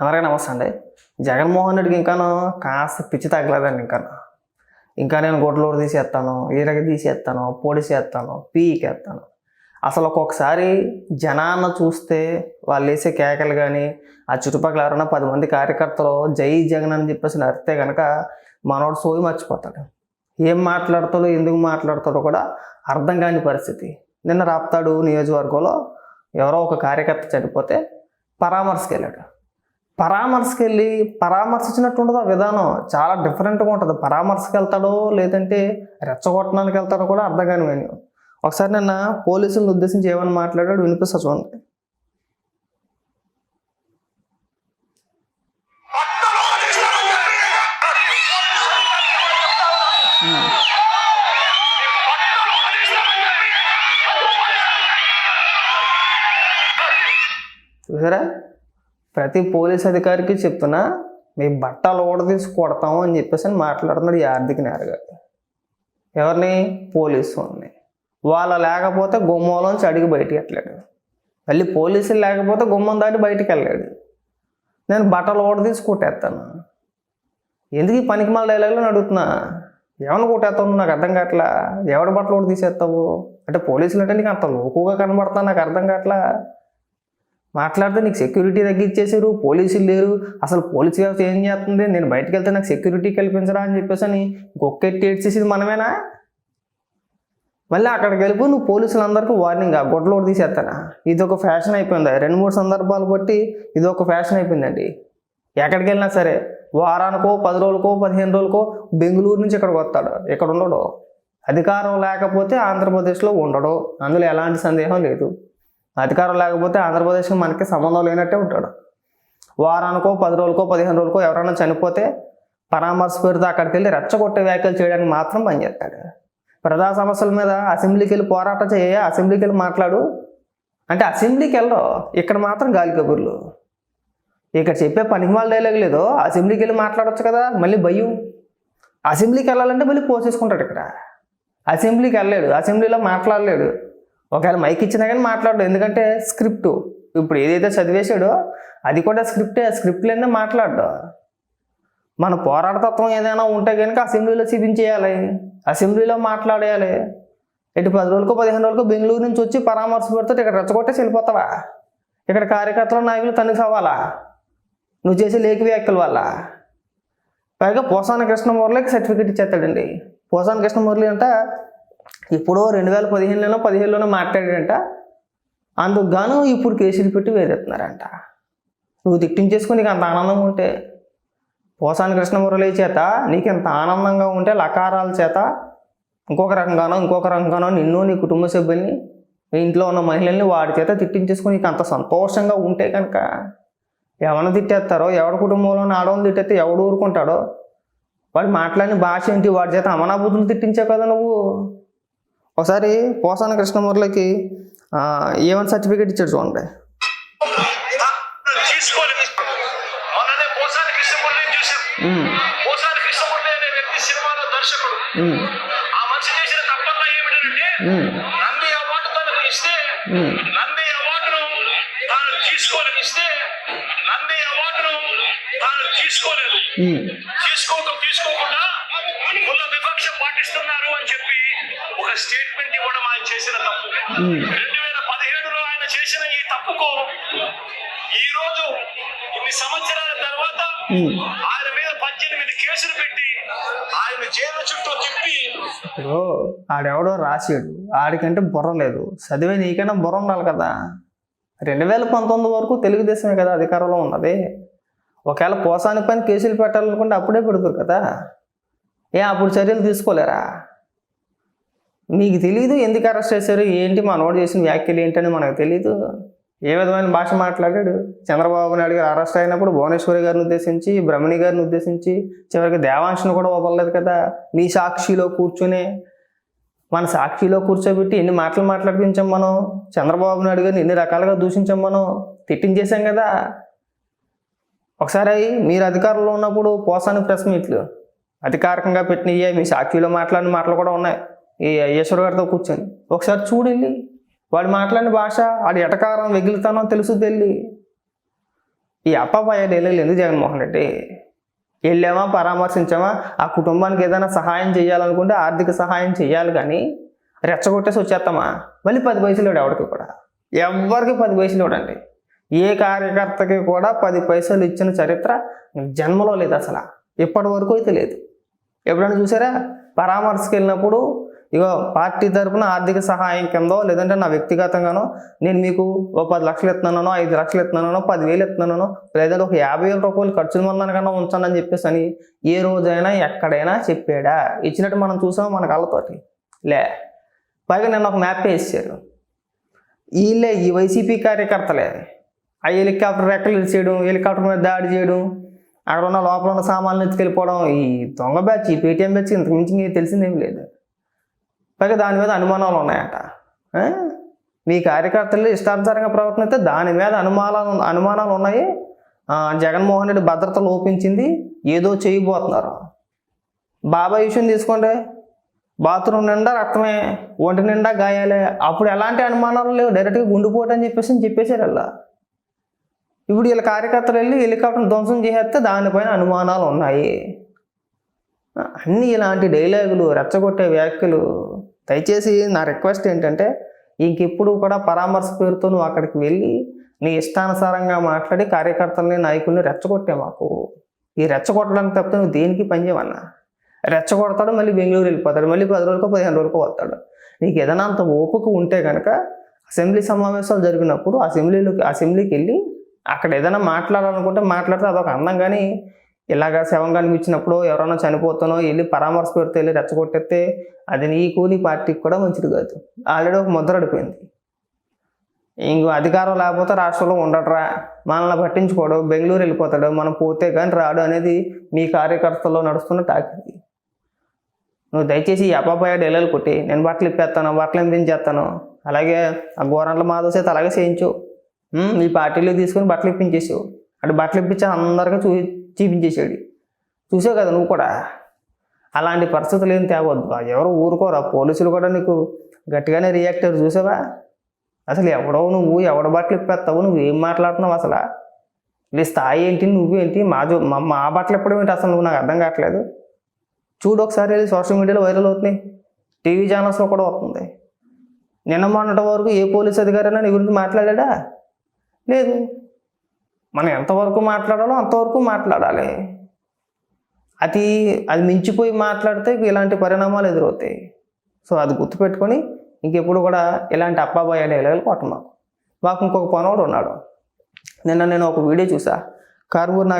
అందరికీ నమస్తే అండి. జగన్మోహన్ రెడ్డికి ఇంకాను కాస్త పిచ్చి తగ్గలేదండి ఇంకాను. ఇంకా నేను గొడ్లోడు తీసేస్తాను ఈరగ తీసేస్తాను పొడిసేస్తాను పీకేస్తాను. అసలు ఒక్కొక్కసారి జనాన్న చూస్తే వాళ్ళు వేసే కేకలు కానీ ఆ చుట్టుపక్కల ఎవరైనా పది మంది కార్యకర్తలు జై జగన్ అని చెప్పేసి నరితే కనుక మనోడు సోయి మర్చిపోతాడు. ఏం మాట్లాడతాడో ఎందుకు మాట్లాడతాడో కూడా అర్థం కాని పరిస్థితి. నిన్న రాప్తాడు నియోజకవర్గంలో ఎవరో ఒక కార్యకర్త చనిపోతే పరామర్శకి వెళ్ళాడు పరామర్శకి వెళ్ళి పరామర్శించినట్టు ఉండదు ఆ విధానం. చాలా డిఫరెంట్గా ఉంటుంది. పరామర్శకి వెళ్తాడో లేదంటే రెచ్చగొట్టడానికి వెళ్తాడో కూడా అర్థం కాని వెన్యూ ఒకసారి నిన్న పోలీసులను ఉద్దేశించి ఏమని మాట్లాడాడు వినిపిస్తా చూడండి. చూసారా? ప్రతి పోలీస్ అధికారికి చెప్తున్నా మీ బట్టలు ఓడ తీసి కొడతాము అని చెప్పేసి అని మాట్లాడుతున్నాడు ఈ ఆర్థిక నేరగాడు ఎవరిని? పోలీసు వాళ్ళని. వాళ్ళ లేకపోతే గుమ్మంలోంచి అడిగి బయటికి వెళ్ళాడు. మళ్ళీ పోలీసులు లేకపోతే గుమ్మం దాటి బయటికి వెళ్ళాడు. నేను బట్టలు ఓడ తీసి కొట్టేస్తాను. ఎందుకు ఈ పనికి మళ్ళీ డైలాగులు అడుగుతున్నా? ఎవరిని కొట్టేస్తావు? నాకు అర్థం కావట్లా? ఎవడ బట్టలు ఓడి తీసేస్తావు? అంటే పోలీసులు అంటే నీకు అంత లోకుగా కనబడతా నాకు అర్థం కావట్లా? మాట్లాడితే నీకు సెక్యూరిటీ తగ్గించేసారు పోలీసులు లేరు. అసలు పోలీసు వ్యవస్థ ఏం చేస్తుంది? నేను బయటకు వెళ్తే నాకు సెక్యూరిటీ కల్పించరా అని చెప్పేసి అని గొక్కెట్టి ఏడ్చేసేది మనమేనా? మళ్ళీ అక్కడికి వెళ్ళిపో నువ్వు పోలీసులందరికీ వార్నింగ్ ఆ గొడ్లోడు తీసేస్తానా? ఇది ఒక ఫ్యాషన్ అయిపోయింది? రెండు మూడు సందర్భాలు బట్టి ఇది ఒక ఫ్యాషన్ అయిపోయిందండి. ఎక్కడికి వెళ్ళినా సరే వారానికో పది రోజులకో పదిహేను రోజులకో బెంగళూరు నుంచి ఇక్కడికి వస్తాడు. ఇక్కడ ఉండడు. అధికారం లేకపోతే ఆంధ్రప్రదేశ్లో ఉండడు. అందులో ఎలాంటి సందేహం లేదు. అధికారం లేకపోతే ఆంధ్రప్రదేశ్కి మనకి సంబంధం లేనట్టే ఉంటాడు. వారానికో పది రోజులకో పదిహేను రోజులకో ఎవరైనా చనిపోతే పరామర్శ పేరుతో అక్కడికి వెళ్ళి రెచ్చగొట్టే వ్యాఖ్యలు చేయడానికి మాత్రం పనిచేస్తాడు ప్రజా సమస్యల మీద అసెంబ్లీకి వెళ్ళి పోరాటం చేయ అసెంబ్లీకి వెళ్ళి మాట్లాడు. అంటే అసెంబ్లీకి వెళ్ళరు. ఇక్కడ మాత్రం గాలి కబుర్లు. ఇక్కడ చెప్పే పనికి డైలాగ్ లేదు అసెంబ్లీకి వెళ్ళి మాట్లాడవచ్చు కదా మళ్ళీ భయం. అసెంబ్లీకి వెళ్ళాలంటే మళ్ళీ పోసేసుకుంటాడు ఇక్కడ. అసెంబ్లీకి వెళ్ళలేడు. అసెంబ్లీలో మాట్లాడలేడు. ఒకవేళ మైక్ ఇచ్చినా కానీ మాట్లాడదు. ఎందుకంటే స్క్రిప్ట్ ఇప్పుడు ఏదైతే చదివేశాడో అది కూడా స్క్రిప్టే స్క్రిప్ట్ లేదా మాట్లాడు మన పోరాటతత్వం ఏదైనా ఉంటే కనుక అసెంబ్లీలో చూపించేయాలి. అసెంబ్లీలో మాట్లాడేయాలి. ఇటు పది రోజులకు పదిహేను రోజులకు బెంగళూరు నుంచి వచ్చి పరామర్శ పెడితే ఇక్కడ రెచ్చగొట్టేసి వెళ్ళిపోతావా ఇక్కడ కార్యకర్తల నాయకులు తనకు సవాలా? నువ్వు చేసే లేఖ వ్యాఖ్యల వల్ల? పైగా పోసాన కృష్ణమూర్లకి సర్టిఫికేట్ ఇచ్చేస్తాడండి. పోసాన కృష్ణమూర్లి అంటే ఇప్పుడు రెండు వేల పదిహేనులోనో పదిహేనులోనో మాట్లాడాడంట. అందుకు గాను ఇప్పుడు కేసులు పెట్టి వేరెత్తున్నారంట. నువ్వు దిట్టించేసుకుని నీకు అంత ఆనందంగా ఉంటే పోసాని కృష్ణమురళి చేత నీకు ఎంత ఆనందంగా ఉంటే లకారాల చేత ఇంకొక రకంగానో ఇంకొక రకంగానో నిన్ను నీ కుటుంబ సభ్యుల్ని మీ ఇంట్లో ఉన్న మహిళల్ని వాడి చేత తిట్టించేసుకుని నీకు అంత సంతోషంగా ఉంటే కనుక ఎవరిని తిట్టేస్తారో ఎవడి కుటుంబంలో ఆడవాళ్ళు తిట్టేస్తే ఎవడు ఊరుకుంటాడో వాడు మాట్లాడిన భాష ఏంటి? వాడి చేత అమనాభూతులు తిట్టించావు కదా నువ్వు. ఒకసారి పోసాన కృష్ణమూర్లకి ఏమని సర్టిఫికేట్ ఇచ్చాడు చూడండి. ఆ మనిషి చేసిన తప్పంతా ఏమిటంటే ఉమ్, నంది అవార్డు తనకు ఇస్తే నంది అవార్డును తాను తీసుకోలేదు ఇస్తే నంది అవార్డును తాను తీసుకోలేదు. ఉమ్, తీసుకోక తీసుకోకుండా కుల వివక్ష పాటిస్తున్నారు అని చెప్పి స్టేట్మెంట్ ఇవ్వడం ఆయన చేసిన తప్పు. రెండు వేల పదిహేడులో ఆయన చేసిన ఈ తప్పుకు ఈ రోజు ఇన్ని సంవత్సరాల తర్వాత. ఆయన మీద పద్దెనిమిది కేసులు పెట్టి ఆయన జైలు చుట్టూ తిప్పి ఇప్పుడు ఆడెవడో రాసాడు. ఆడికంటే బుర్ర లేదు. చదివే నీకైనా బుర్ర ఉండాలి కదా. రెండు వేల పంతొమ్మిది వరకు తెలుగుదేశమే కదా అధికారంలో ఉన్నది. ఒకవేళ పోసాని పైన కేసులు పెట్టాలనుకుంటే అప్పుడే పెడతారు కదా. ఏ అప్పుడు చర్యలు తీసుకోలేరా? మీకు తెలియదు ఎందుకు అరెస్ట్ చేశారు? ఏంటి మనోడు చేసిన వ్యాఖ్యలు ఏంటని మనకు తెలియదు ఏ విధమైన భాష మాట్లాడాడు? చంద్రబాబు నాయుడు గారు అరెస్ట్ అయినప్పుడు భువనేశ్వరి గారిని ఉద్దేశించి బ్రహ్మణి గారిని ఉద్దేశించి చివరికి దేవాంశను కూడా వదలలేదు కదా? నీ సాక్షిలో కూర్చునే మన సాక్షిలో కూర్చోబెట్టి ఎన్ని మాటలు మాట్లాడిపించాం మనం? చంద్రబాబు నాయుడు గారిని ఎన్ని రకాలుగా దూషించాం మనం? తిట్టించేసాం కదా? ఒకసారి మీరు అధికారంలో ఉన్నప్పుడు పోసాని ప్రెస్ మీట్లు. అధికారికంగా పెట్టినవి మీ సాక్షిలో మాట్లాడిన మాటలు కూడా ఉన్నాయి. ఈ ఈశ్వర్ గారితో కూర్చొని. ఒకసారి చూడండి వాడు మాట్లాడిన భాష వాడి ఎటకారం వెగులుతానో తెలుసు తెల్లి. ఈ అప్పపాయ వెళ్ళలేదు. ఎందుకు జగన్మోహన్ రెడ్డి? వెళ్ళామా? పరామర్శించామా? ఆ కుటుంబానికి ఏదైనా సహాయం చేయాలనుకుంటే ఆర్థిక సహాయం చేయాలి కానీ రెచ్చగొట్టేసి వచ్చేస్తామా మళ్ళీ పది పైసలు ఎవరికి కూడా. ఎవరికి పది పైసలు ఇవ్వడండి. ఏ కార్యకర్తకి కూడా పది పైసలు ఇచ్చిన చరిత్ర జన్మలో లేదు అసలు. ఇప్పటి వరకు అయితే లేదు. ఎప్పుడైనా చూసారా? పరామర్శకు వెళ్ళినప్పుడు ఇగో పార్టీ తరపున ఆర్థిక సహాయం కిందో లేదంటే నా వ్యక్తిగతంగానో నేను మీకు ఓ పది లక్షలు ఇస్తున్నానో ఐదు లక్షలు ఇస్తున్నానో పదివేలు ఇస్తున్నానో లేదంటే ఒక యాభై వేల రూపాయలు ఖర్చులు మందన కన్నా ఉంచానని చెప్పేసి అని ఏ రోజైనా ఎక్కడైనా చెప్పాడా? ఇచ్చినట్టు మనం చూసాం మన కళ్ళతోటి? లే. పైగా నిన్న ఒక మ్యాప్ వేసారు. వీళ్ళే ఈ వైసీపీ కార్యకర్తలే. ఆ హెలికాప్టర్ రెక్కలు ఇచ్చేయడం హెలికాప్టర్ మీద దాడి చేయడం అక్కడ ఉన్న లోపల ఉన్న సామాన్లు ఎత్తుకెళ్ళిపోవడం ఈ దొంగ బ్యాచ్ ఈ పేటీఎం బ్యాచ్ ఇంతకు మించి తెలిసిందేం లేదు. పైగా దాని మీద అనుమానాలు ఉన్నాయట. మీ కార్యకర్తలు ఇష్టానుసారంగా ప్రవర్తనైతే దాని మీద అనుమానాలు అనుమానాలు ఉన్నాయి. జగన్మోహన్ రెడ్డి భద్రత లోపించింది ఏదో చేయబోతున్నారు. బాబాయ్ విషయం తీసుకోండి. బాత్రూమ్ నిండా రక్తమే ఒంటి నిండా గాయాలే. అప్పుడు ఎలాంటి అనుమానాలు లేవు. డైరెక్ట్గా గుండెపోటు అని చెప్పేసి చెప్పేశారు అలా. ఇప్పుడు వీళ్ళ కార్యకర్తలు వెళ్ళి హెలికాప్టర్ ధ్వంసం చేసేస్తే దానిపైన అనుమానాలు ఉన్నాయి. అన్ని ఇలాంటి డైలాగులు రెచ్చగొట్టే వ్యాఖ్యలు దయచేసి నా రిక్వెస్ట్ ఏంటంటే ఇంకెప్పుడు కూడా పరామర్శ పేరుతో నువ్వు అక్కడికి వెళ్ళి నీ ఇష్టానుసారంగా మాట్లాడి కార్యకర్తల్ని నాయకుల్ని రెచ్చగొట్టే మాకు. ఈ రెచ్చగొట్టడానికి తప్పితే నువ్వు దేనికి పనిచేయమన్నా రెచ్చగొడతాడు మళ్ళీ బెంగళూరు వెళ్ళిపోతాడు మళ్ళీ పది రోజులకు పదిహేను రోజులకు వస్తాడు. నీకు ఏదైనా అంత ఓపిక ఉంటే కనుక అసెంబ్లీ సమావేశాలు జరిగినప్పుడు అసెంబ్లీలోకి అసెంబ్లీకి వెళ్ళి అక్కడ ఏదైనా మాట్లాడాలనుకుంటే మాట్లాడితే అదొక అందం కానీ ఇలాగా శవం కనిపించినప్పుడు ఎవరైనా చనిపోతానో వెళ్ళి పరామర్శ పెడితే వెళ్ళి రెచ్చగొట్టేస్తే అది నీకు నీ పార్టీకి కూడా మంచిది కాదు. ఆల్రెడీ ఒక ముద్ర అడిపోయింది. ఇంకో అధికారం లేకపోతే రాష్ట్రంలో ఉండటరా. మనల్ని పట్టించుకోడు బెంగళూరు వెళ్ళిపోతాడు మనం పోతే కానీ రాడు అనేది మీ కార్యకర్తల్లో నడుస్తున్న టాకింది నువ్వు దయచేసి ఈ అబ్బాయి డెలలు కొట్టి నేను బట్టలు ఇప్పేస్తాను బట్టలు ఎంపించేస్తాను. అలాగే ఆ గోరంట్ల మాధవ్ చేత అలాగే చేయించు. ఈ పార్టీలో తీసుకొని బట్టలు ఇప్పించేసావు. అటు బట్టలు ఇప్పించి అందరికీ చూ చూపించేశాడు. చూసావు కదా నువ్వు కూడా? అలాంటి పరిస్థితులు ఏం తేవద్దు. ఎవరు ఊరుకోరా? పోలీసులు కూడా నీకు గట్టిగానే రియాక్ట్ అయ్యారు చూసావా? అసలు ఎవడవు నువ్వు ఎవడ బట్టలు ఇప్పేస్తావు నువ్వు ఏం మాట్లాడుతున్నావు అసలు? నీ స్థాయి ఏంటి నువ్వేంటి మా జో మా మా బట్టలు ఇప్పడం ఏంటి అసలు? నువ్వు నాకు అర్థం కావట్లేదు. చూడు ఒకసారి వెళ్ళి సోషల్ మీడియాలో వైరల్ అవుతున్నాయి. టీవీ ఛానల్స్లో కూడా వస్తుంది. నిన్న మొన్నటి వరకు ఏ పోలీస్ అధికారైనా నీ గురించి మాట్లాడా లేదు. మనం ఎంతవరకు మాట్లాడాలో అంతవరకు మాట్లాడాలి. అది అది మించిపోయి మాట్లాడితే ఇలాంటి పరిణామాలు ఎదురవుతాయి. సో అది గుర్తుపెట్టుకొని ఇంకెప్పుడు కూడా ఇలాంటి అప్పాబాయ్ డైలాగులు కొట్టమాకు. మాకు ఇంకొక పనోడు ఉన్నాడు. నిన్న నేను ఒక వీడియో చూసా. కార్బూర్ నా